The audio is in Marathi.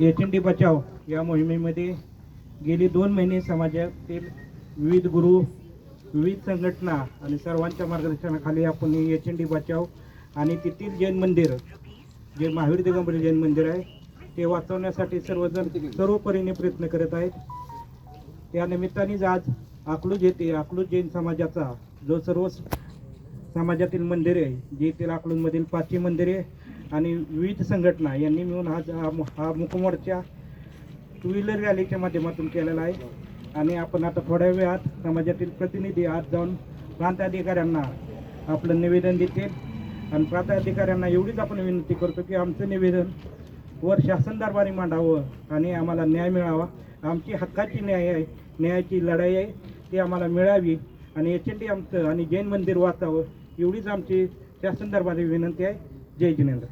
एच डी बचाव या मोहिमेमध्ये गेली दोन महिने समाजातील विविध गुरु विविध संघटना आणि सर्वांच्या मार्गदर्शनाखाली आपण एच डी बचाव आणि तेथील जैन मंदिर जे महावीर दिगंबरी जैन मंदिर आहे ते वाचवण्यासाठी सर्वजण सर्वपरीने प्रयत्न करत आहेत. त्या निमित्तानेच आज अकलूज येथे अकलूज जैन समाजाचा जो सर्व समाजातील मंदिरे आहे जे येथील अकलूजमधील पाचवी मंदिरे आणि विविध संघटना यांनी मिळून हा हा मुकमोर्चा टू व्हीलर रॅलीच्या माध्यमातून केलेला आहे. आणि आपण आता थोड्या वेळात समाजातील प्रतिनिधी आज जाऊन प्रांताधिकाऱ्यांना आपलं निवेदन देतील. आणि प्रांताधिकाऱ्यांना एवढीच आपण विनंती करतो की आमचं निवेदन वर शासन दरबारी मांडावं आणि आम्हाला न्याय मिळावा. आमची हक्काची न्याय आहे न्यायाची लढाई आहे ती आम्हाला मिळावी आणि एच एन टी आमचं आणि जैन मंदिर वाचावं. एवढीच आमची त्या दरबारी विनंती आहे. जय जिनेंद्र.